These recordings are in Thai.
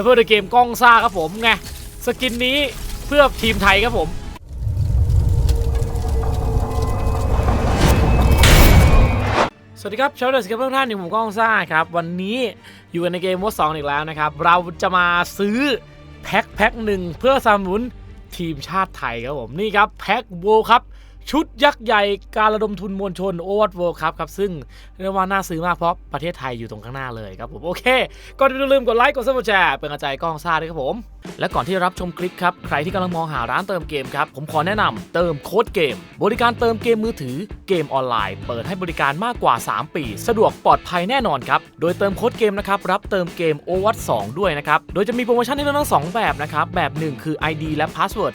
และเพื่อในเกมกล้องซ่าครับผมไงสกินนี้เพื่อทีมไทยครับผมสวัสดีครับชาวเดสกมเพื่อนท่านอยู่ผมก้องซ่าครับ วันนี้อยู่กันในเกมวอสองอีกแล้วนะครับ เราจะมาซื้อแพ็คแพ็คหนึ่งเพื่อสนับสนุนทีมชาติไทยครับผม นี่ครับ แพ็คโวครับ ชุดยักษ์ใหญ่การระดมทุนมวลชนโอวัตเวิลด์ครับครับ ซึ่งเรียกว่าน่าซื้อมากเพราะประเทศไทยอยู่ตรงข้างหน้าเลยครับผม โอเคก่อนอื่นอย่าลืมกดไลค์กดซับสไครต์เป็นกำลังใจให้ก้องซ่าด้วยครับผม และก่อนที่จะรับชมคลิปครับ ใครที่กำลังมองหาร้านเติมเกมครับ ผมขอแนะนำเติมโค้ดเกม บริการเติมเกมมือถือเกมออนไลน์ เปิดให้บริการมากกว่า 3 ปี สะดวกปลอดภัยแน่นอนครับโดยเติมโค้ดเกมนะครับรับเติมเกม o w a t 2ด้วยนะครับโดยจะมีโปรโมชั่นให้เลือกทั้งสองแบบนะครับแบบหนึ่งคือ ID และ Password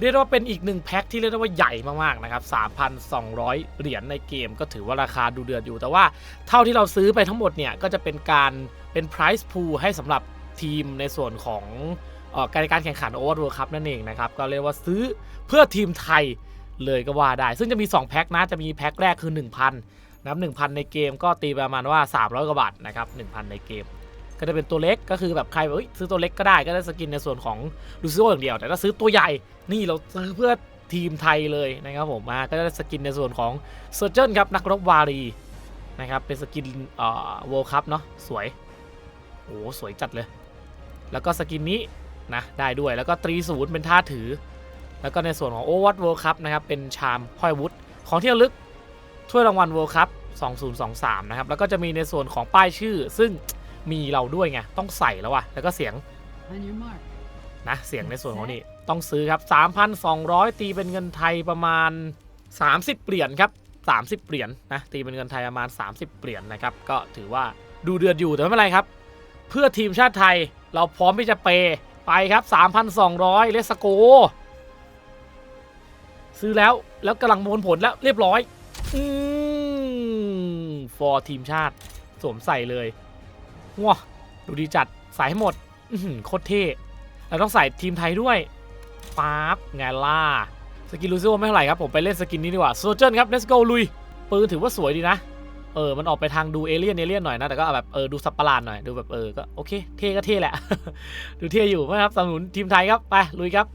เรียกได้ว่าเป็นอีกหนึ่งแพ็คที่เรียกได้ว่าใหญ่มากๆนะครับ 3,200 เหรียญในเกมก็ถือว่าราคาดูเดือดอยู่ แต่ว่าเท่าที่เราซื้อไปทั้งหมดเนี่ย ก็จะเป็นการเป็น price pool ให้สำหรับทีมในส่วนของออการการแข่งขัน Over World Cup นั่นเองนะครับ ก็เรียกว่าซื้อเพื่อทีมไทยเลยก็ว่าได้ ซึ่งจะมี 2 แพ็คนะ จะมีแพ็คแรกคือ 1,000นะครับ1,000 ในเกมก็ตีประมาณว่า 300 กว่าบาทนะครับ 1,000 ในเกม ก็จะเป็นตัวเล็กก็คือแบบใครแบบซื้อตัวเล็กก็ได้ก็ได้สกินในส่วนของลูซิโออย่างเดียว แต่ถ้าซื้อตัวใหญ่นี่เราซื้อเพื่อทีมไทยเลยนะครับผมมาก็ได้สกินในส่วนของเซอร์เจนครับนักรบวารีนะครับเป็นสกินเอ่อวิลคัพเนาะสวยโอ้สวยจัดเลย แล้วก็สกินนี้นะได้ด้วยแล้วก็ตรีศูนย์เป็นท่าถือ แล้วก็ในส่วนของโอวัตเวิลด์คัพนะครับเป็นชามห้อยวุฒของที่ระลึกถ้วยรางวัลเวิลด์คัพ2023 นะครับ แล้วก็จะมีในส่วนของป้ายชื่อ ซึ่ง มีเราด้วยไงต้องใส่แล้วอะแล้วก็เสียง On your mark. นะเสียงในส่วนของนี่ต้องซื้อครับ 3,200 ตีเป็นเงินไทยประมาณ 30 เหรียญครับ 30 เหรียญนะตีเป็นเงินไทยประมาณ 30 เหรียญนะครับก็ถือว่าดูเดือดอยู่แต่ไม่เป็นไรครับ เพื่อทีมชาติไทยเราพร้อมที่จะเปย์ไปครับ 3,200 เลสโก ซื้อแล้วแล้วกำลังโมนผลแล้วเรียบร้อยอืมฟอร์ทีมชาติสวมใส่เลย ว้าดูดีจัดใส่ให้หมดโคตรเท่เราต้องใส่ทีมไทยด้วยป๊าบไงล่ะสกินลูซิโอไม่เท่าไหร่ครับผมไปเล่นสกินนี้ดีกว่าโซเจนครับ let's go ลุย ปืนถือว่าสวยดีนะ เออ มันออกไปทางดูเอเลี่ยนเอเลี่ยนหน่อยนะ แต่ก็แบบเออดูสับประหลาดหน่อยดูแบบเออก็โอเค เท่ก็เท่แหละ ดูเท่อยู่นะครับสนับสนุนทีมไทยครับ ไป ลุยครับ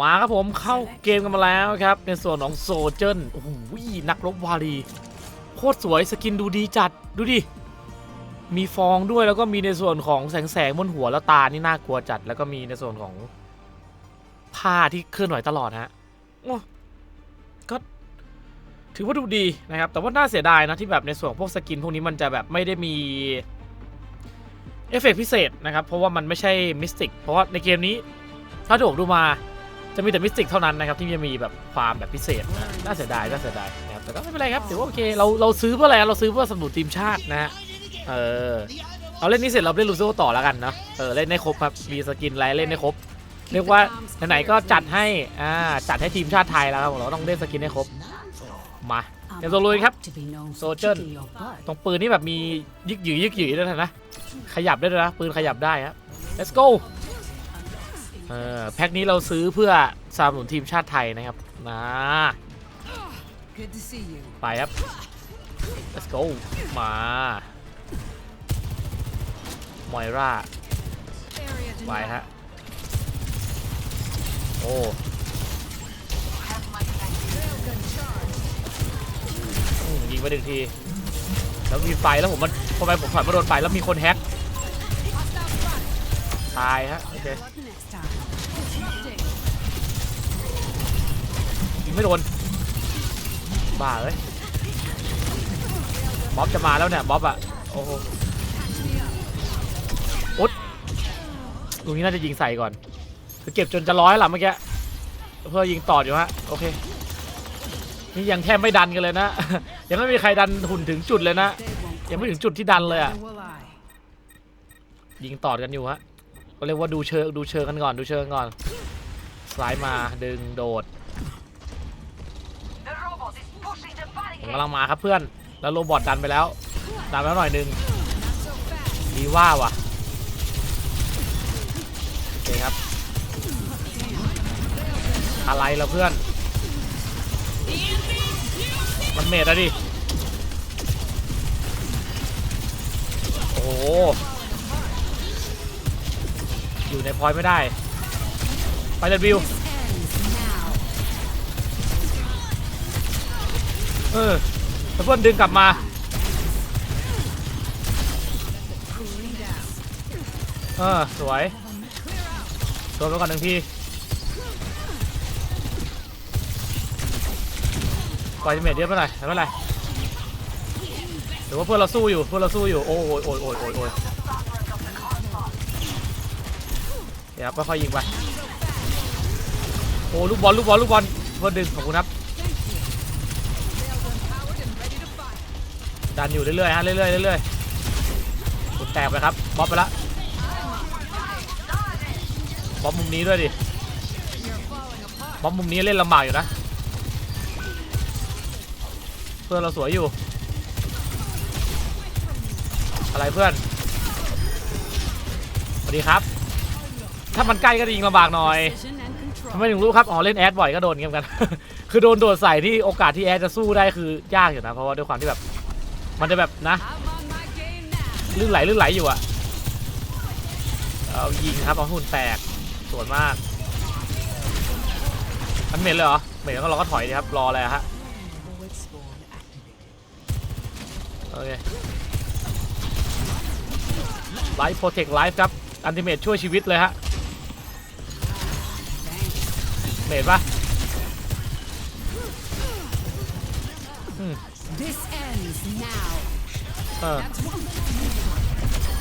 มาครับผมเข้าเกมกันมาแล้วครับ ในส่วนของโซเจนโอ้โหนักรบวารีโคตรสวยสกินดูดีจัดดูดิ มีฟองด้วยแล้วก็มีในส่วนของแสงแสงบนหัวแล้วตานี่น่ากลัวจัด แล้วก็มีในส่วนของผ้าที่เคลื่อนไหวตลอดฮะก็ถือว่าดูดีนะครับ แต่ว่าน่าเสียดายนะที่แบบในส่วนของพวกสกินพวกนี้มันจะแบบไม่ได้มีเอฟเฟกต์พิเศษนะครับ เพราะว่ามันไม่ใช่มิสติก เพราะว่าในเกมนี้ถ้าที่ผมดูมาจะมีแต่มิสติกเท่านั้นนะครับที่จะมีแบบความแบบพิเศษนะน่าเสียดายน่าเสียดายนะครับแต่ก็ไม่เป็นไรครับถือว่าโอเคเราเราซื้อเพื่ออะไรเราซื้อเพื่อสนับสนุนทีมชาตินะฮะ เออเราเล่นนี้เสร็จเราเล่นลูซิโอต่อแล้วกันเนาะเออเล่นได้ครบครับมีสกินไรเล่นได้ครบเรียกว่าไหนๆก็จัดให้อ่าจัดให้ทีมชาติไทยแล้วครับผมเราต้องเล่นสกินให้ครบมา I'm Let's go ลุยครับ to be known for Soldier. kicking your butt. ตรงปืนนี่แบบมียึกหยือยึกหยือด้วยนะขยับได้ด้วยนะปืนขยับได้ครับ let's go เออแพ็คนี้เราซื้อเพื่อสนับสนุนทีมชาติไทยนะครับนะ Good to see you. ไปครับ let's go มา มอยร่าไปฮะ โอ้ยิงไปหนึ่งที แล้วมีไฟแล้วผมมันทำไมผมถอยมาโดนไฟแล้วมีคนแฮก ตายฮะ โอเคยิงไม่โดน บ้าเอ้ยบ๊อบจะมาแล้วเนี่ยบ๊อบอะโอ้โห ตรงนี้น่าจะยิงใส่ก่อนคือเก็บจนจะร้อยหล่ะเมื่อกี้เพื่อยิงต่ออยู่ฮะโอเคนี่ยังแทบไม่ดันกันเลยนะ ยังไม่มีใครดันหุ่นถึงจุดเลยนะยังไม่ถึงจุดที่ดันเลยอะยิงต่อกันอยู่ฮะก็เรียกว่าดูเชิงดูเชิงกันก่อนดูเชิงก่อนซ้ายมาดึงโดดกำลังมาครับเพื่อนแล้วโรบอทดันไปแล้วดันแล้วหน่อยนึงดีว่าว่ะ เคครับ อะไรล่ะเพื่อน มันเมดอะดิ โอ้อยู่ในพอยต์ไม่ได้ ไปเดวิวเออแล้วเพื่อนดึงกลับมาเออสวย โดนไปก่อนหนึ่งทีปล่อยเมดเยอะไปหน่อยไม่เป็นไรหรือว่าเพื่อนเราสู้อยู่เพื่อนเราสู้อยู่โอ้ยโอ้ยโอ้ยโอ้ยโอ้ยเดี๋ยวค่อยๆยิงไปโอ้ลูกบอลลูกบอลลูกบอลเพื่อนดึงขอบคุณครับดันอยู่เรื่อยๆฮะเรื่อยๆเรื่อยๆกแตกไปครับบ๊อบไปละ บอบมุมนี้ด้วยดิบอบมุมนี้เล่นลำบากอยู่นะ เพื่อนเราสวยอยู่ อะไรเพื่อนสวัสดีครับ ถ้ามันใกล้ก็ยิงลำบากหน่อยทำไมถึงรู้ครับ อ๋อเล่นแอดบ่อยก็โดนเงี้ยเหมือนกัน คือโดนโดดใส่ที่โอกาสที่แอดจะสู้ได้คือยากอยู่นะ เพราะว่าด้วยความที่แบบ มันจะแบบนะลื่นไหลลื่นไหลอยู่อะเอายิงครับเอาหุ่นแตก สวยมากมันเหม็นเลยเหรอเหม็นก็เราก็ถอยดีครับ รออะไรอะฮะ Void spawn activated. โอเค ไลฟ์โปรเทคไลฟ์ครับ อันติเมทช่วยชีวิตเลยฮะ เมทปะ This ends now. เออ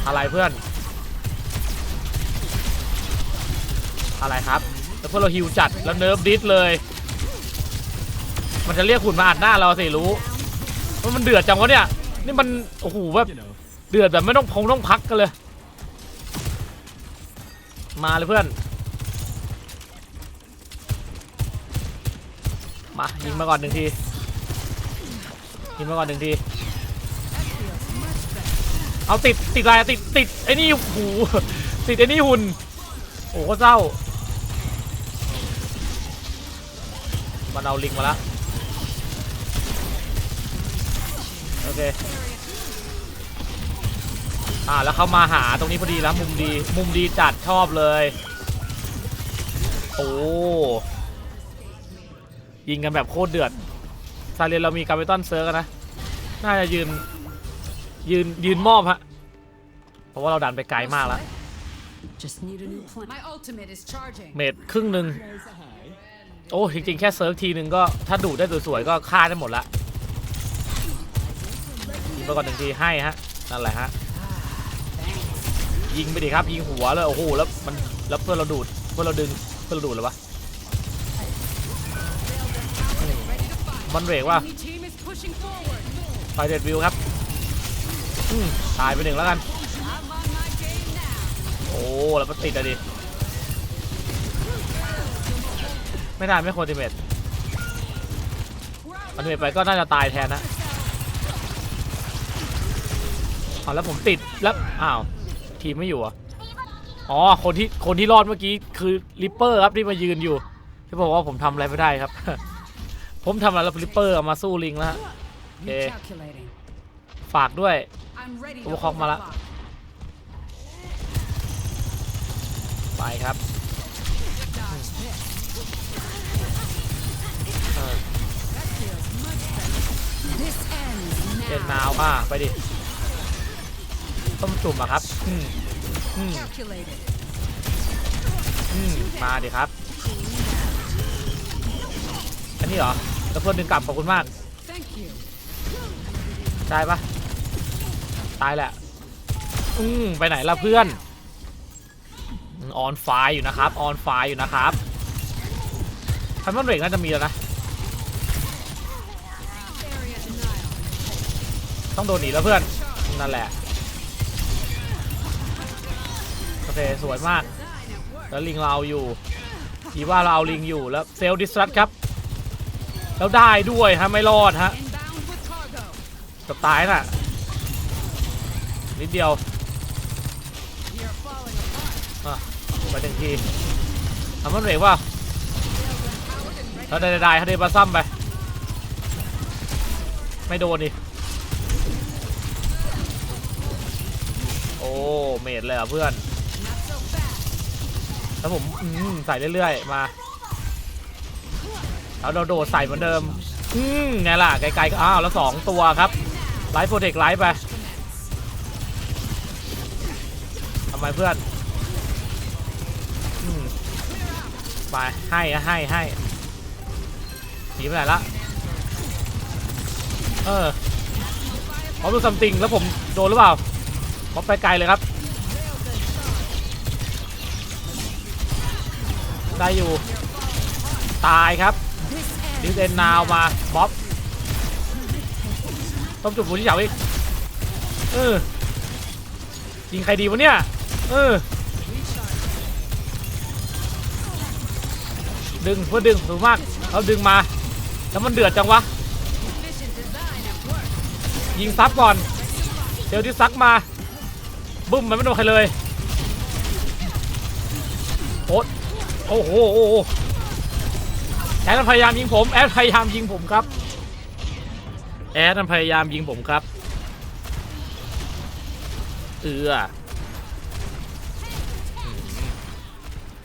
อะไรเพื่อน อะไรครับ แล้วพอเราฮิวจัดแล้วเนิร์ฟดิสเลย มันจะเรียกหุ่นมาอัดหน้าเราสิรู้ว่ามันเดือดจังวะเนี่ย นี่มันโอ้โหแบบเดือดแบบไม่ต้องพงต้องพักกันเลย มาเลยเพื่อน มายิงมาก่อนหนึ่งทียิงมาก่อนหนึ่งทีเอาติดติดอะไรติดติดไอ้นี่หูติดไอ้นี่หุ่นโอ้โหเศร้า มันเอาลิงมาแล้วโอเคอ่าแล้วเขามาหาตรงนี้พอดีแล้วมุมดีมุมดีจัดชอบเลยโอ้ยิงกันแบบโคตรเดือดซาเรียนเรามีการ์เบตันเซิร์กนะน่าจะยืนยืนยืนมอบฮะเพราะว่าเราดันไปไกลมากแล้ว Just need a new plan. My ultimate is charging. เมตรครึ่งหนึ่ง โอ้จริงๆ แค่เซิร์ฟทีนึงก็ถ้าดูดได้สวยๆก็ฆ่าได้หมดละยิงไปก่อนหนึ่งทีให้ฮะนั่นแหละฮะยิงไปดิครับยิงหัวเลยโอ้โหแล้วมันแล้วเพื่อนเราดูดเพื่อนเราดึงเพื่อนเราดูดเลยวะมันเบรกว่าไฟเด็ดวิวครับตายไปหนึ่งแล้วกัน โอ้แล้วมันติดอะดิ ไม่ได้ไม่ควรติเมตอันติเมตไปก็น่าจะตายแทนนะเอาแล้วผมติดแล้วอ้าวทีมไม่อยู่อะอ๋อคนที่คนที่รอดเมื่อกี้คือริปเปอร์ครับที่มายืนอยู่ที่บอกว่าผมทำอะไรไม่ได้ครับ ผมทำอะไรแล้วริปเปอร์เอามาสู้ลิงแล้วฮะ Okay. Recalculating. ฝากด้วย I'm ready to Overclock มาละไปครับ เล่น now. นาวอะไปดิ ต้มจุ่มอะครับอืมอืมอืมมาดิครับ อันนี้เหรอแล้วเพื่อนดึงกลับขอบคุณมาก Thank you. ได้ปะตายแหละ อืมไปไหนล่ะเพื่อนออนไฟอยู่นะครับ ออนไฟอยู่นะครับ คันมันเบรกน่าจะมีแล้วนะ ต้องโดนหนีแล้วเพื่อน นั่นแหละ โอเค สวยมาก แล้วลิงเราอยู่ดีว่าเราเอาลิงอยู่แล้วเซลล์ดิสรัตครับ แล้วได้ด้วยฮะ ไม่รอดฮะจะตายน่ะ นิดเดียวอะไปหนึ่งทีทำมันเบรกว่า แล้วได้ได้เขาเดมาซ้ำไป ไม่โดนดิโอ้เมดเลยอะเพื่อนแล้วผมมใส่เรื่อยๆมาแล้วเราโดดใส่เหมือนเดิม อืมไงล่ะไกลๆก็อ้าวแล้วสองตัวครับไลฟ์โปรเทคไลฟ์ไปทำไมเพื่อนอืมไปให้ให้ให้ หนีไปไหนละ เออพอดูซัมติงแล้วผมโดนหรือเปล่าพอไปไกลเลยครับ ได้อยู่ ตายครับดิ ends เซนนาวมาบ๊อบต้องจุดบุญที่เฉาอีก เออยิงใครดีวะเนี่ย เออ ดึงเพื่อดึงถูกมากเราดึงมา แล้วมันเดือดจังวะ ยิงซับก่อนเดี๋ยวที่ซักมา บึ้มมันไม่โดนใครเลยโอ๊ตโอ้โหโอ้โหแอดมันพยายามยิงผม แอดพยายามยิงผมครับ แอดมันพยายามยิงผมครับ เอือ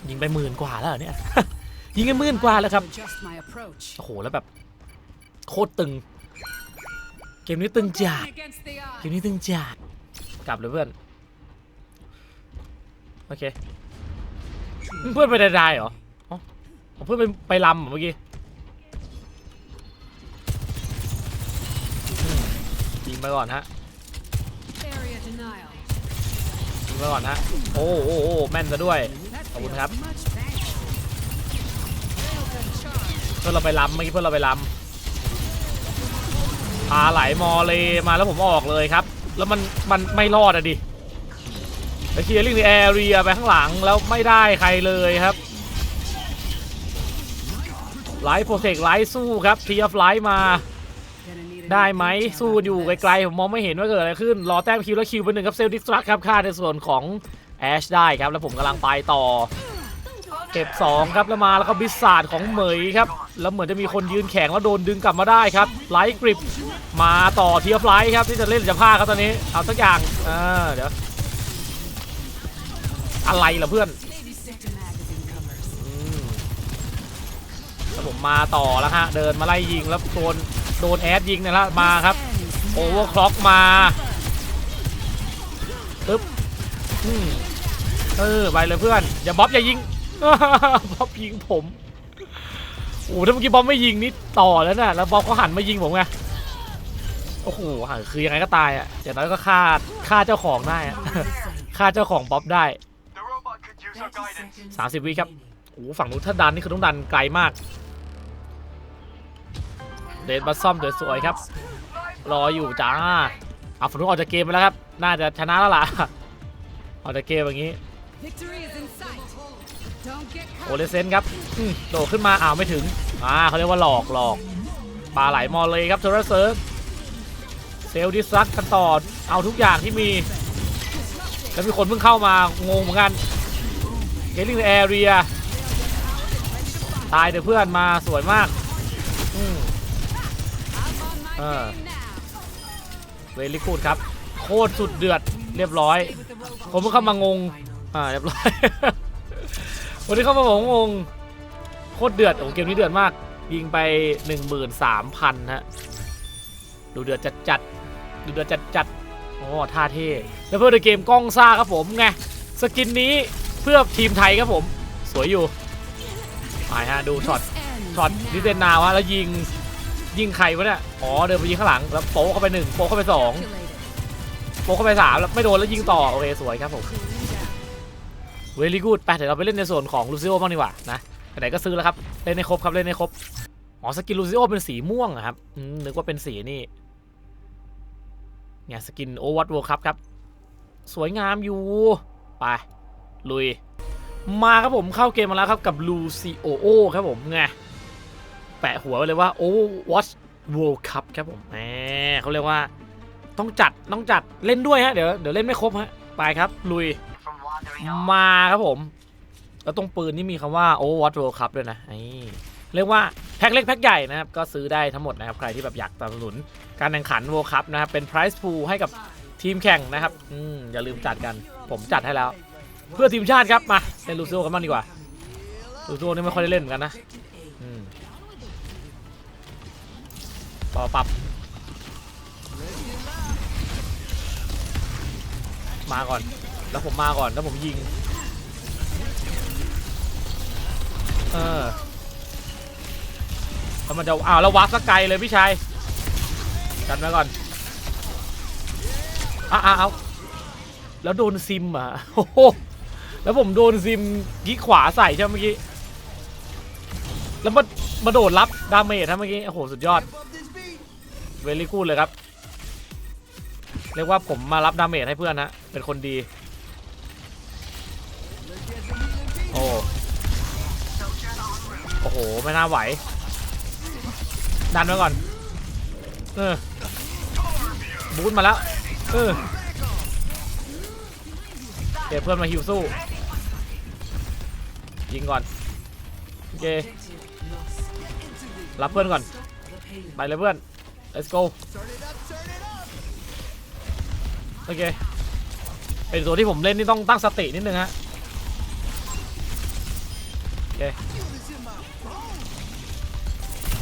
ยิงไปหมื่นกว่าแล้วเนี่ย ยิงไปหมื่นกว่าแล้วครับ โอ้โห แล้วแบบ โคตรตึง เกมนี้ตึงจัดเกมนี้ตึงจัดกลับเลยเพื่อน โอเค เพื่อนไปได้ๆเหรอเพื่อนไปไปลำเมื่อกี้ยิงไปก่อนฮะยิงไปก่อนฮะ โอ้โอ้โอ้แม่นซะด้วย ขอบคุณครับ เพื่อนเราไปลำเมื่อกี้เพื่อนเราไปลำ พาไหลมอเลยมาแล้วผมออกเลยครับ แล้วมันมันไม่รอดอะดิไปเคลียร์ลิงในแอเรียไปข้างหลังแล้วไม่ได้ใครเลยครับไลฟ์โปรเทคไลฟ์สู้ครับทีอฟไลฟ์มา ได้ไหมสู้อยู่ไกลๆผมมองไม่เห็นว่าเกิดอะไรขึ้น รอแต้มคิวแล้วคิวไปหนึ่งครับเซลดิสตรักครับค่าในส่วนของแอชได้ครับ แล้วผมกำลังไปต่อ เก็บ 2 ครับแล้วมาแล้วก็บิสซาดของเหมยครับ แล้วเหมือนจะมีคนยืนแข็งแล้วโดนดึงกลับมาได้ครับไลท์กริปมาต่อเทียบไลท์ครับที่จะเล่นจะพาครับตอนนี้เอาสักอย่างอ่าเดี๋ยวอะไรล่ะเพื่อนแล้วผมมาต่อแล้วฮะเดินมาไล่ยิงแล้วโดนโดนแอดยิงเนี่ยละมาครับโอเวอร์คล็อกมาปึ๊บอืมเออไปเลยเพื่อนอย่าบ๊อบอย่ายิง บ๊อบยิงผมโอ้โหถ้าเมื่อกี้บ๊อบไม่ยิงนี่ต่อแล้วน่ะแล้วบ๊อบเขาหันมายิงผมไงโอ้โหหันคือยังไงก็ตายอะอย่างน้อยก็ฆ่าฆ่าเจ้าของได้อะฆ่าเจ้าของบ๊อบได้ The robot could use our guidance. 30วิครับโอ้โหฝั่งนู้นถ้าดันนี่คือต้องดันไกลมาก เดนบัสซ่อมสวยๆครับ รออยู่จ้าเอาฝั่งนู้นออกจากเกมไปแล้วครับ น่าจะชนะแล้วล่ะออกจากเกมอย่างนี้ เลเซนครับโดดขึ้นมาอ้าวไม่ถึงอ่าเขาเรียกว่าหลอกหลอกปลาไหลมอเลยครับเทอร์เซิร์ฟเซลดิสรักกันต่อเอาทุกอย่างที่มี แล้วมีคนเพิ่งเข้ามางงเหมือนกันเกลิงแอเรียตายเดี๋ยวเพื่อนมาสวยมากอืม I'm on my Ah. game now. เวลิคูดครับ โคตรสุดเดือดเรียบร้อย ผมเพิ่งเข้ามางง อ่าเรียบร้อย วันนี้เข้ามาบอกงงโคตรเดือดโอ้เกมนี้เดือดมาก ยิงไป 13,000ฮะดูเดือดจัดจัดดูเดือดจัดจัดโอ้ท่าเท่แล้วเพื่อในเกมกล้องซ่าครับผมไงสกินนี้เพื่อทีมไทยครับผม สวยอยู่ไปฮะดูช็อตช็อตดิเซนนาวะแล้วยิงยิงใครวะเนี่ยอ๋อเดินไปยิงข้างหลังแล้วโป๊ะเข้าไปหนึ่งโป๊ะเข้าไปสองโป๊ะเข้าไปสามแล้วไม่โดนแล้วยิงต่อโอเคสวยครับผม เวลี่กูดไปเดี๋ยวเราไปเล่นในส่วนของลูซิโอบ้างดีกว่านะไหนก็ซื้อแล้วครับ เล่นในครบครับเล่นในครบอ๋อสกินลูซิโอเป็นสีม่วงอะครับนึกว่าเป็นสีนี่เนี่ยสกินโอวัตเวิลด์คัพครับ สวยงามอยู่ไปลุย มาครับผมเข้าเกมมาแล้วครับกับลูซิโอโอครับผมไงแปะหัวไว้เลยว่า Overwatch World Cup ครับผมแหมเขาเรียกว่าต้องจัดต้องจัดเล่นด้วยฮะเดี๋ยวเดี๋ยวเล่นไม่ครบฮะไปครับลุย มาครับผม แล้วตรงปืนนี่มีคำว่า Overwatch World Cup ด้วยนะไอ้เรียกว่าแพ็คเล็กแพ็คใหญ่นะครับ ก็ซื้อได้ทั้งหมดนะครับ ใครที่แบบอยากสนับสนุนการแข่งขัน World Cup นะครับ เป็น Prize Pool ให้กับทีมแข่งนะครับอืมอย่าลืมจัดกัน ผมจัดให้แล้ว เพื่อทีมชาติครับมาเล่นลูซิโอกันบ้างดีกว่าลูซิโอนี่ไม่ค่อยได้เล่นเหมือนกันนะต่อปรับ มาก่อน แล้วผมมาก่อนแล้วผมยิง เออแล้วมันจะอ้าวแล้ววับสักไกลเลยพี่ชายกันไว้ก่อนอ้าวเอาแล้วโดนซิมอะโอ้โหแล้วผมโดนซิมกี้ขวาใส่ใช่ไหมเมื่อกี้แล้วมามาโดดรับดาเมจนะเมื่อกี้โอ้โหสุดยอดเวลี่กูดเลยครับ เรียกว่าผมมารับดาเมจให้เพื่อนนะเป็นคนดี อ้โอ้โห ไม่น่าไหว ดันไว้ก่อน เออ บูทมาแล้ว เออเดี๋ยวเพื่อนมาฮิวสู้ ยิงก่อน โอเค รับเพื่อนก่อน ไปเลยเพื่อน let's go โอเค เป็นตัวที่ผมเล่นนี่ต้องตั้งสตินิดนึงฮะ โอเค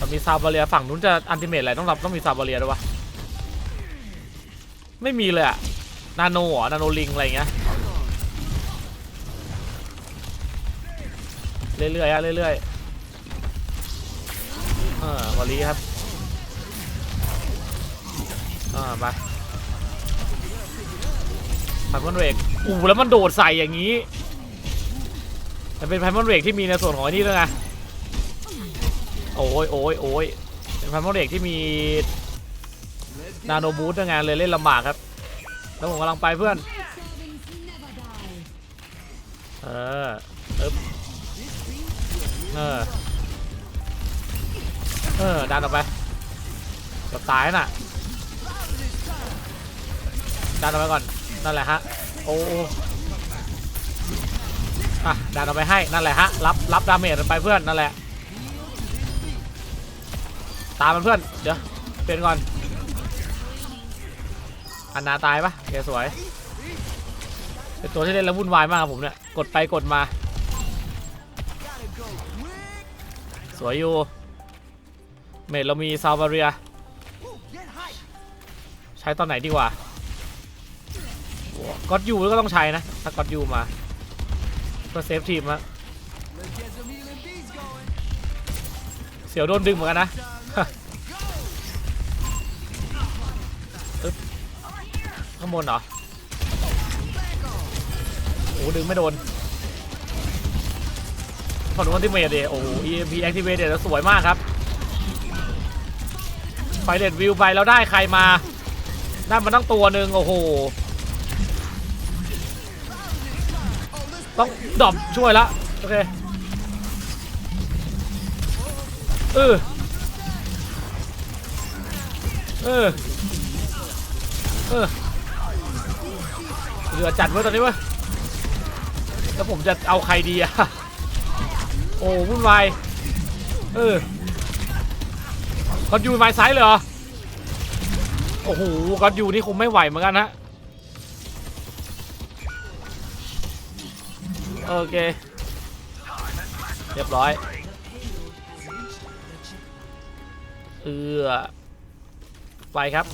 มันมีซาบาเรียฝั่งนู้นจะอันติเมตอะไรต้องรับต้องมีซาบาเรียด้วยวะไม่มีเลยอะนาโนหรอนาโนลิงอะไรเงี้ยเรื่อยๆฮะเรื่อยๆเออวอลลีครับอ่าไปพันมอนเรกอู้แล้วมันโดดใส่อย่างนี้ มันเป็นพันมอนเรกที่มีในส่วนของนี่ด้วยไงโอ้ยโอ้ยโอ้ยเป็นพันมอนเรกที่มีนาโนบูทด้วยไงเลยเล่นลำบากครับ แล้วผมกำลังไปเพื่อน เอออึ๊บเออ เออดันออกไปกับตายน่ะดันออกไปก่อน นั่นแหละฮะ โอ้ อะดันออกไปให้นั่นแหละฮะรับรับดาเมจไปเพื่อนนั่นแหละ ตามมันเพื่อนเดี๋ยวเปลี่ยนก่อนอันนาตายปะแกสวยเป็นตัวที่เล่นแล้ววุ่นวายมากครับผมเนี่ยกดไปกดมา สวยอยู่เมดเรามีซาวบาเรีย ใช้ตอนไหนดีกว่าก็อดยูก็ต้องใช้นะ ถ้าก็อดยูมา เพื่อเซฟทีมอะเสียวโดนดึงเหมือนกันนะข้างบนเหรอ โอ้ดึงไม่โดนพอดูอันติเมทดิโอ้โห EMP activate แล้วสวยมากครับ ไฟเด็ดวิวไปแล้วได้ใครมา ได้มาตั้งตัวหนึ่งโอ้โห ต้องดอปช่วยละโอเคเออเออเออเหลือจัดไว้ตอนนี้เวะแล้วผมจะเอาใครดีอะโอ้วุ่นวายเออก็อยู่ไม้ซ้ายเลยเหรอโอ้โหก็อยู่นี่คงไม่ไหวเหมือนกันนะ โอเค เรียบร้อย เออไปครับ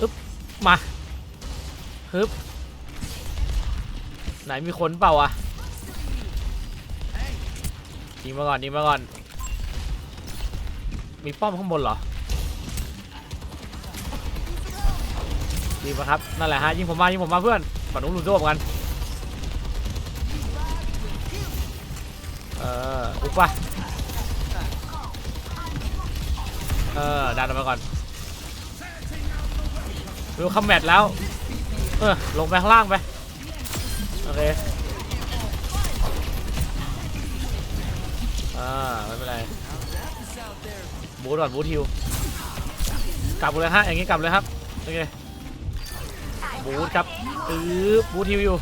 อึ๊บมาฮึบไหนมีคนเปล่าอะยิงมาก่อนยิงมาก่อน มีป้อมข้างบนเหรอ ยิงมาครับนั่นแหละฮะยิงผมมายิงผมมาเพื่อนฝั่งนู้นหลุดโซ่เหมือนกันเอออุกปะเออดันออกมาก่อนดูคัมแมทแล้วเออลงไปข้างล่างไปโอเคอ่าไม่เป็นไรบูทก่อนบูทฮิวกลับเลยฮะอย่างงี้กลับเลยครับโอเค บูทครับอือบูทฮิวอยู่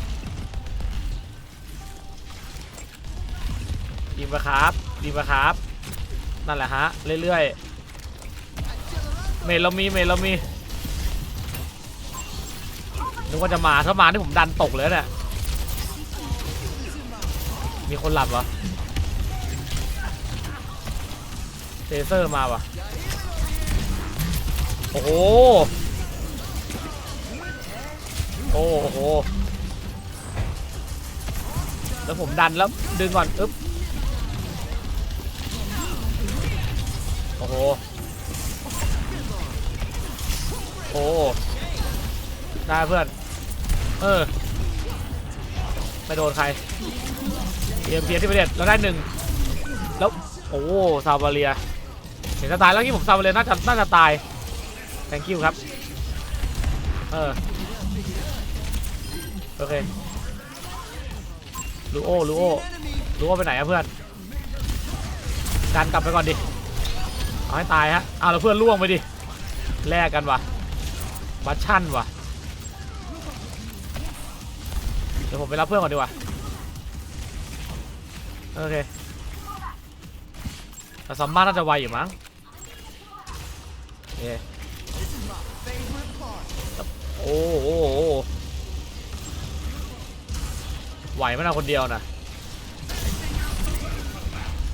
ดีมาครับดีมาครับ นั่นแหละฮะ เรื่อยๆ เมลเรามี เมลเรามี นึกว่าจะมา ถ้ามาที่ผมดันตกเลยเนี่ย มีคนหลับเหรอเทเซอร์มาวะโอ้โห อ้โห แล้วผมดันแล้วดึงก่อนอึ๊บ โอ้โห โอ้ได้เพื่อน เออ ไม่โดนใครเอ็มเพียที่ประเด็ดเราได้หนึ่ง แล้วโอ้ซาบาเลีย เห็นจะตายแล้วที่ผมซาบาเลียน่าจะน่าจะตาย thank you ครับ เออ โอเคลูโอลูโอลูโอไปไหนอะเพื่อนการกลับไปก่อนดิเอาให้ตายฮะเอาแล้วเพื่อนล่วงไปดิแลกกันวะบัชชั่นวะเดี๋ยวผมไปรับเพื่อนก่อนดีกว่าโอเคแต่ซัมบ้าน่าจะไวอยู่มั้งโอเคโอ้โหโอ้โห ไหวไหมนะคนเดียวนะ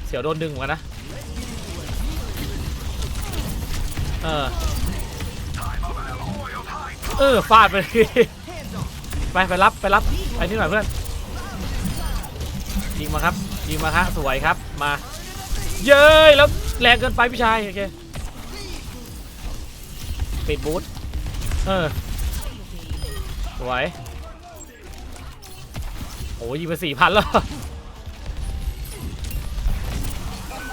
เสียวโดนดึงเหมือนกันนะ เออ เออฟาดไปไปไปรับไปรับไปนี่หน่อยเพื่อนยิงมาครับยิงมาครับสวยครับมา เย้ยแล้วแรงเกินไปพี่ชายโอเคปิดบูทเออสวย อ้ยิงไปสี่พันแล้ว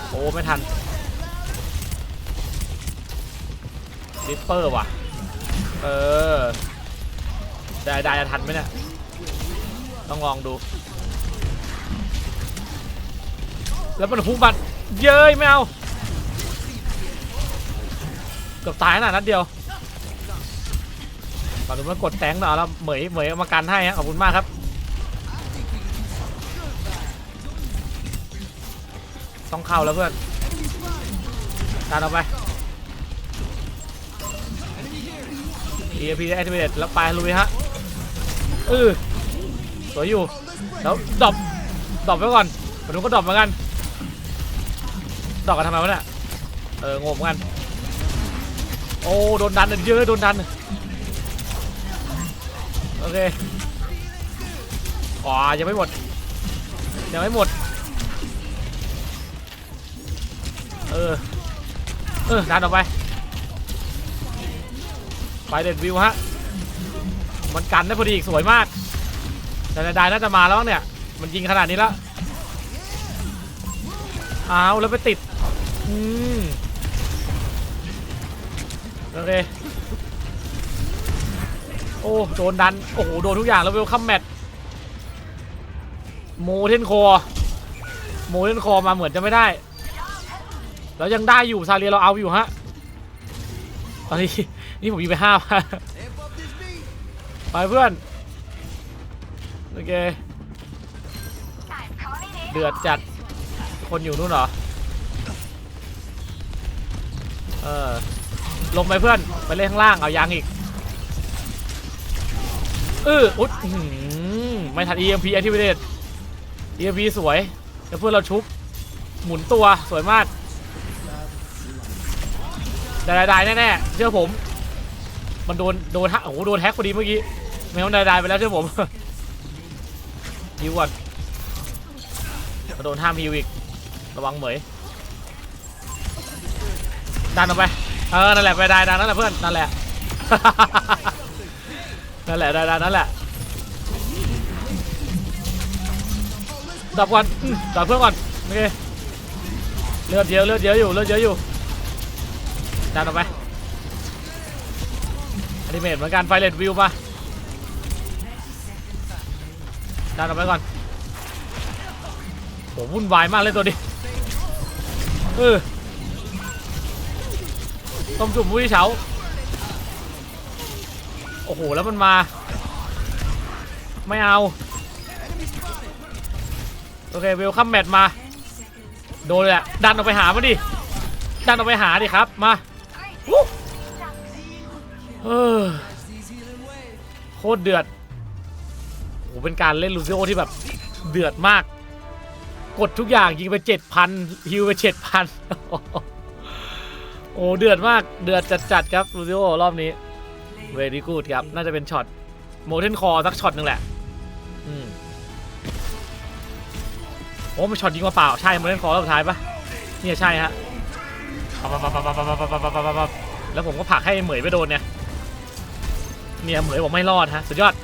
โอ้ไม่ทันริปเปอร์ว่ะ เออ ได้ได้จะทันไหมเนี่ย ต้องลองดู แล้วมันพุ่งบัดเย้ยไม่เอาเกือบตายขนาดนัดเดียวก่อนดูมันกดแตงหน่อยแล้วเหมยเหมยเอามากันให้ฮะขอบคุณมากครับ ต้องเข้าแล้วเพื่อนตามเอาไป EMP ได้ activate แล้วไปลุยฮะเออสวยอยู่แล้วดรอปดรอปไว้ก่อนผมดูก็ดรอปเหมือนกันดรอปกันทำไมวะเนี่ยเอองงเหมือนกันโอ้โดนดันเยอะโดนดันโอเคอ๋อยังไม่หมดยังไม่หมด ออเออดันออกไป ไปเด็ดวิวฮะ มันกันได้พอดีอีกสวยมาก แต่นาดายน่าจะมาแล้วเนี่ย มันยิงขนาดนี้แล้วเอาวแล้วไปติด อืมโอเคโอ้ โดนดัน โอ้โห โดนทุกอย่างแล้วเวลคัมแมทโมเทนคอโมเทนคอมาเหมือนจะไม่ได้ แล้วยังได้อยู่ซาเรียเราเอาอยู่ฮะตอนนี้นี่ผมยิงไปห้าไปเพื่อนโอเคเดือดจัดคนอยู่นู่นเหรอเออลงไปเพื่อนไปเล่นข้างล่างเอายางอีกเอออุ๊ดไม่ทัน EMP activate EMP สวยแล้วเพื่อนเราชุบหมุนตัวสวยมาก ได้ได้แน่ๆเชื่อผม มันโดนโดนฮะโอ้โหโดนแฮกพอดีเมื่อกี้ไม่งั้นได้ได้ไปแล้วเชื่อผมยิวก่อนมาโดนห้ามฮิวอีกระวังเหมยดันออกไปเออนั่นแหละไปได้ดันนั่นแหละเพื่อนนั่นแหละนั่นแหละได้ด้นั่นแหละดับก่อนอืมดับเพื่อนก่อนโอเคเลือดเยอะเลือดเยอะอยู่เลือดเยอะอยู่ ดันออกไปอนิเมตเหมือนกันไฟเลตวิวมาดันออกไปก่อนโหวุ่นวายมากเลยตัวนี้เออต้มจุ่มมุ้ยเฉาโอ้โห แล้วมันมา ไม่เอา โอเคเวลคัมแมทมา โดนเลยอะดันออกไปหามันดิ ดันออกไปหาดิครับ มา โคตรเดือดโอ้โหเป็นการเล่นลูซิโอที่แบบเดือดมาก กดทุกอย่างยิงไปเจ็ดพันฮิวไปเจ็ดพันโอ้เดือดมากเดือดจัดๆครับลูซิโอรอบนี้เวรี่กูดครับ น่าจะเป็นช็อตโมเทนคอสักช็อตหนึ่งแหละอืมโอ้มันช็อตยิงมาเปล่าใช่โมเทนคอรอบสุดท้ายปะเนี่ยใช่ฮะ ปั๊บปั๊บปั๊บปั๊บปั๊บปั๊บปั๊บปั๊บปั๊บแล้วผมก็ผลักให้เหมยไปโดนเนี่ย เนี่ยเหมยบอกไม่รอดฮะสุดยอด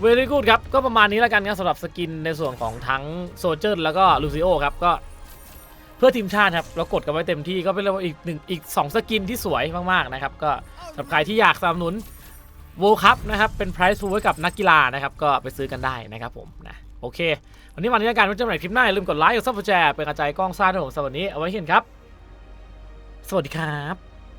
เวลี่กูดครับ ก็ประมาณนี้แล้วกันครับสำหรับสกินในส่วนของทั้งโซเจอร์แล้วก็ลูซิโอครับก็เพื่อทีมชาติครับเรากดกันไว้เต็มที่ก็เป็นเรียกว่าอีกหนึ่งอีกสองสกินที่สวยมากๆนะครับก็สำหรับใครที่อยากสนับสนุนโวคัพนะครับเป็นไพรส์ฟูไว้กับนักกีฬานะครับก็ไปซื้อกันได้นะครับผมนะโอเค วันนี้วันนี้แล้วกันไว้เจอกันใหม่คลิปหน้าอย่าลืมกดไลค์กดซับสไครต์เป็นกระจายกล้องซ่าด้วยผมสำหรับวันนี้เอาไว้เห็นครับ สวัสดีครับ